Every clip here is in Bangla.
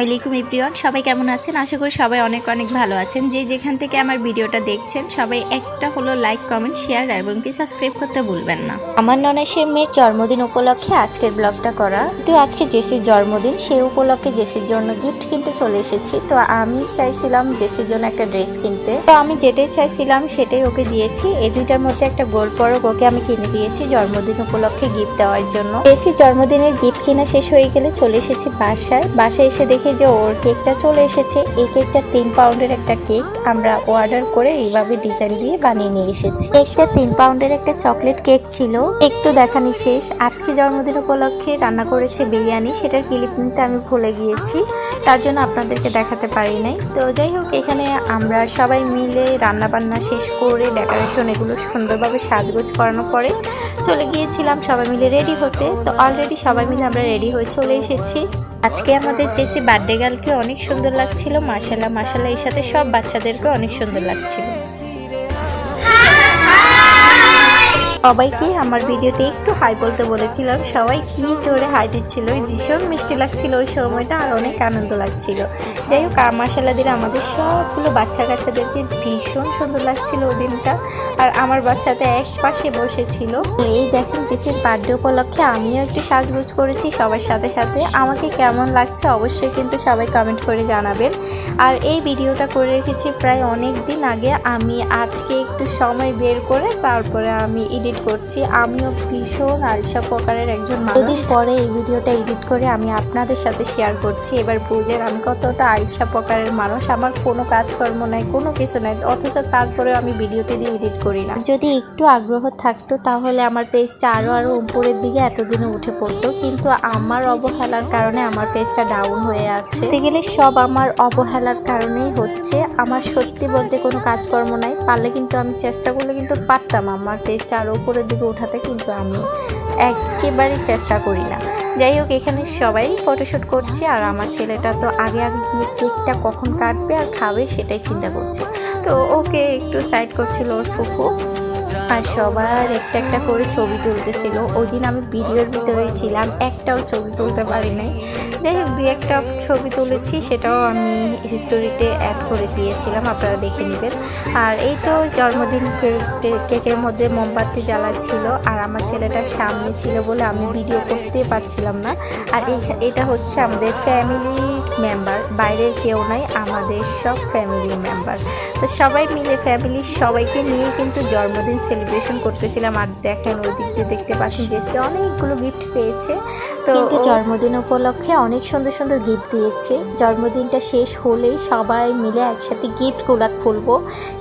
আলাইকুম এভরিওয়ান, সবাই কেমন আছেন? আশা করি সবাই অনেক অনেক ভালো আছেন। যে যেখান থেকে আমার ভিডিওটা দেখছেন, সবাই একটা হলো লাইক কমেন্ট শেয়ার এবং কি সাবস্ক্রাইব করতে ভুলবেন না। আমার ননেশের মেয়ের জন্মদিন উপলক্ষে আজকের ব্লগটা করা। তো আজকে জেসির জন্মদিন সেই উপলক্ষে জেসির জন্য গিফট কিনতে চলে এসেছি। তো আমি চাইছিলাম জেসির জন্য একটা ড্রেস কিনতে। তো আমি যেটাই চাইছিলাম, সেটাই ওকে দিয়েছি। এই দুইটার মধ্যে একটা গোল পরক ওকে আমি কিনে দিয়েছি জন্মদিন উপলক্ষে গিফট দেওয়ার জন্য। জেসির জন্মদিনের গিফট কিনা শেষ হয়ে গেলে চলে এসেছি বাসায়। বাসায় এসে দেখি যে ওর কেকটা চলে এসেছে। এই কেকটা তিন পাউন্ডের একটা কেক। আমরা অর্ডার করে এইভাবে ডিজাইন দিয়ে বানিয়ে নিয়ে এসেছি। কেকটা তিন পাউন্ডের একটা চকলেট কেক ছিল। তো দেখানি শেষ। আজকে জন্মদিন উপলক্ষে রান্না করেছে বিরিয়ানি। সেটার ক্লিপ নিতে আমি ভুলে গিয়েছি। তার জন্য আপনাদেরকে দেখাতে পারি নাই। তো যাই হোক, এখানে আমরা সবাই মিলে রান্না বান্না শেষ করে ডেকোরেশন এগুলো সুন্দরভাবে সাজগোজ করানোর পরে চলে গিয়েছিলাম সবাই মিলে রেডি হতে। তো অলরেডি সবাই মিলে আমরা রেডি হয়ে চলে এসেছি। আজকে আমাদের জেসি বার্থডে গার্লকে অনেক সুন্দর লাগছিল। মাসালা মাসালা এর সাথে সব বাচ্চাদেরকে অনেক সুন্দর লাগছিল। সবাইকে আমার ভিডিওতে একটু হাই বলতে বলেছিলাম, সবাই কি জোরে হাই দিচ্ছিল, ভীষণ মিষ্টি লাগছিল ওই সময়টা আর অনেক আনন্দ লাগছিল। যাই হোক মাসাল্লা দিলে আমাদের সবগুলো বাচ্চা কাচ্চাদেরকে ভীষণ সুন্দর লাগছিল ওই দিনটা। আর আমার বাচ্চাটা এক পাশে বসেছিল। এই দেখেন জেসির বার্থডে উপলক্ষে আমিও একটু সাজগুজ করেছি সবার সাথে সাথে। আমাকে কেমন লাগছে অবশ্যই কিন্তু সবাই কমেন্ট করে জানাবেন। আর এই ভিডিওটা করে রেখেছি প্রায় অনেক দিন আগে। আমি আজকে একটু সময় বের করে তারপরে আমি এডিট করছি। আমিও ভীষণ আলসা প্রকারের একজন মানুষ। পরে এই ভিডিওটা এডিট করে, আমি আপনাদের সাথে শেয়ার করছি। এবার বুঝেন আমি কতটা আলসা প্রকারের মানুষ। আমার কোনো কাজকর্ম নাই, কোনো কিছু নাই, অথচ তারপরে আমি ভিডিওটি এডিট করি না। যদি একটু আগ্রহ থাকতো, তাহলে আমার পেজটা আরও আরও উপরের দিকে এতদিনে উঠে পড়তো। কিন্তু আমার অবহেলার কারণে আমার পেজটা ডাউন হয়ে আছে। গেলে সব আমার অবহেলার কারণেই হচ্ছে। আমার সত্যি বলতে কোনো কাজকর্ম নাই। পারলে কিন্তু আমি চেষ্টা করলে কিন্তু পারতাম। আমার পেজটা আরও উপরের দিকে উঠাতে কিন্তু আমি একেবারেই চেষ্টা করি না। যাই হোক, এখানে সবাই ফটোশ্যুট করছে আর আমার ছেলেটা তো আগে আগে গিয়ে কেকটা কখন কাটবে আর খাবে সেটাই চিন্তা করছে। তো ওকে একটু সাইড করছিল ওর ফুফু। আর সবার একটা একটা করে ছবি তুলতেছিল। ওই দিন আমি ভিডিওর ভিতরে ছিলাম, একটাও ছবি তুলতে পারি নাই যাই হোক দু একটা ছবি তুলেছি, সেটাও আমি হিস্টোরিতে অ্যাড করে দিয়েছিলাম, আপনারা দেখে নেবেন। আর এই তো জন্মদিন কেক কেকের মধ্যে মোমবাতি জ্বালা ছিল আর আমার ছেলেটার সামনে ছিল বলে আমি ভিডিও করতে পারছিলাম না। আর এটা হচ্ছে আমাদের ফ্যামিলি মেম্বার বাইরের কেউ নাই, আমাদের সব ফ্যামিলি মেম্বার তো সবাই মিলে ফ্যামিলির সবাইকে নিয়ে কিন্তু জন্মদিন সেলিব্রেশন করতেছিলাম আর দেখেন ওই দিক দিয়ে দেখতে পাচ্ছেন যে সে অনেকগুলো গিফট পেয়েছে। তো জন্মদিন উপলক্ষে অনেক সুন্দর সুন্দর গিফট দিয়েছে। জন্মদিনটা শেষ হলেই সবাই মিলে একসাথে গিফটগুলো খুলবো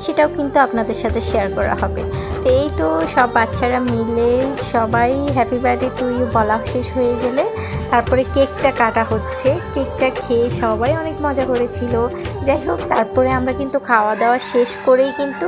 সেটাও কিন্তু আপনাদের সাথে শেয়ার করা হবে। তো এই তো সব বাচ্চারা মিলে সবাই হ্যাপি বার্থডে টু ইউ বলা শেষ হয়ে গেলে তারপরে কেকটা কাটা হচ্ছে। কেকটা খেয়ে সবাই অনেক মজা করেছিল। যাই হোক তারপরে আমরা কিন্তু খাওয়া দাওয়া শেষ করেই কিন্তু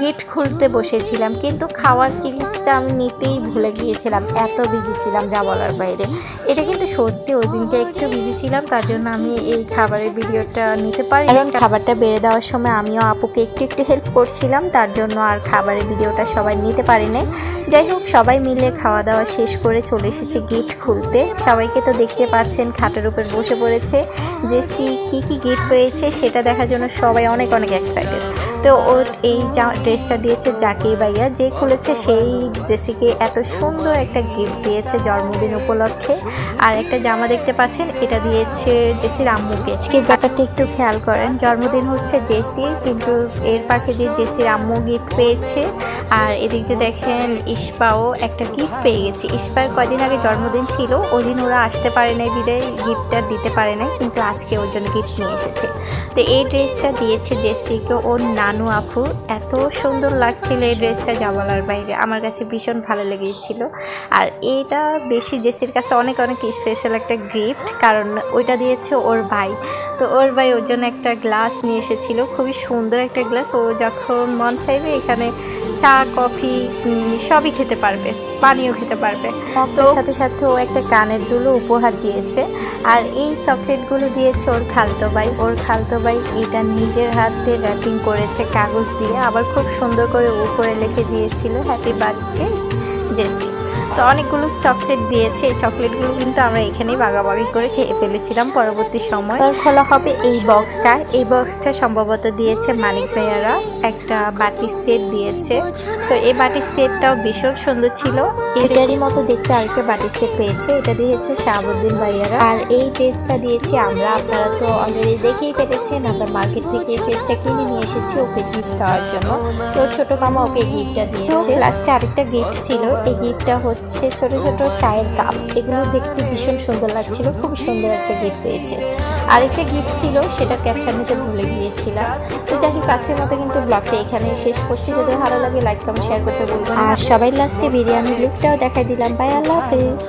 গিফট খুলতে বসেছিলাম। কিন্তু খাওয়ার ক্লিপটা আমি নিতেই ভুলে গিয়েছিলাম, এত বিজি ছিলাম যা বলার বাইরে। এটা কিন্তু সত্যি, ওই দিনকে একটু বিজি ছিলাম, তার জন্য আমি এই খাবারের ভিডিওটা নিতে পারি কারণ খাবারটা বেড়ে দেওয়ার সময় আমিও আপুকে একটু একটু হেল্প করছিলাম, তার জন্য আর খাবারের ভিডিওটা সবাই নিতে পারিনি। যাই হোক, সবাই মিলে খাওয়া দাওয়া শেষ করে চলে এসেছে গিফট খুলতে। সবাইকে তো দেখতে পাচ্ছেন, খাটের উপর বসে পড়েছে। যে সি কী কী গিফট পেয়েছে সেটা দেখার জন্য সবাই অনেক অনেক এক্সাইটেড তো ওর এই ড্রেসটা দিয়েছে জাকির ভাইয়া, যে খুলেছে সেই জেসিকে এত সুন্দর একটা গিফট দিয়েছে জন্মদিন উপলক্ষে। আর একটা জামা দেখতে পাচ্ছেন, এটা দিয়েছে জেসির আম্মুকে আজকের ব্যাপারটা একটু খেয়াল করেন, জন্মদিন হচ্ছে জেসির, কিন্তু এর পাখে দিয়ে জেসির আম্মু গিফট পেয়েছে, আর এদিক দিয়ে দেখেন ইস্পাও একটা গিফট পেয়ে গেছে। ইস্পার কদিন আগে জন্মদিন ছিল, ওই দিন ওরা আসতে পারে নাই বিদায় গিফটটা দিতে পারে নাই, কিন্তু আজকে ওর জন্য গিফট নিয়ে এসেছে। তো এই ড্রেসটা দিয়েছে জেসিকে ওর নানু আপু, এত সুন্দর লাগছিল এই ড্রেসটা জামালার বাইরে। আমার কাছে ভীষণ ভালো লেগেছিল। আর এটা বেশি জেসির কাছে অনেক অনেক স্পেশাল একটা গিফট কারণ ওইটা দিয়েছে ওর ভাই। তো ওর ভাই ওর জন্য একটা গ্লাস নিয়ে এসেছিল। খুবই সুন্দর একটা গ্লাস ও যখন মন চাইবে এখানে চা কফি সবই খেতে পারবে পানিও খেতে পারবে। তো সাথে সাথে ও একটা কানের দুলো উপহার দিয়েছে। আর এই চকলেটগুলো দিয়েছে ওর খালতো ভাই ওর খালতো ভাই এটা নিজের হাতে র্যাপিং করেছে কাগজ দিয়ে। আবার খুব সুন্দর করে উপরে লিখে দিয়েছিল হ্যাপি বার্থডে জেসি। তো অনেকগুলো চকলেট দিয়েছে। এই চকলেটগুলো কিন্তু আমরা এখানেই বাগাবাগি করে খেয়ে ফেলেছিলাম পরবর্তী সময়। খোলা হবে এই বক্সটা। এই বক্সটা সম্ভবত দিয়েছে মানিক ভাইয়ারা। একটা বাটির সেট দিয়েছে। তো এই বাটির সেটটাও ভীষণ সুন্দর ছিল। এটারই মতো দেখতে আরেকটা বাটির সেট পেয়েছে। এটা দিয়েছে শাহাবুদ্দিন ভাইয়ারা। আর এই ড্রেসটা দিয়েছি আমরা। আপনারা তো অলরেডি দেখেই ফেলেছেন। আমরা মার্কেট থেকে এই ড্রেসটা কিনে নিয়ে এসেছি ওকে গিফট দেওয়ার জন্য। তো ছোট মামা ওকে গিফটটা দিয়েছে। লাস্টে আরেকটা গিফট ছিল। এই গিফটটা হচ্ছে ছোট ছোট চায়ের কাপ। এগুলো দেখতে ভীষণ সুন্দর লাগছিল, খুব সুন্দর একটা গিফট পেয়েছে। আরেকটা গিফট ছিল, সেটা ক্যাপচার নিতে ভুলে গিয়েছিলাম। তো যাই হোক, আজকের মতো কিন্তু ব্লগটা এখানে শেষ করছি। যদি ভালো লাগে লাইক কমেন্ট শেয়ার করতে বলবেন আর সবাই লাস্টে বিরিয়ানির লুকটাও দেখাই দিলাম। বাই আল্লাহ হাফিজ।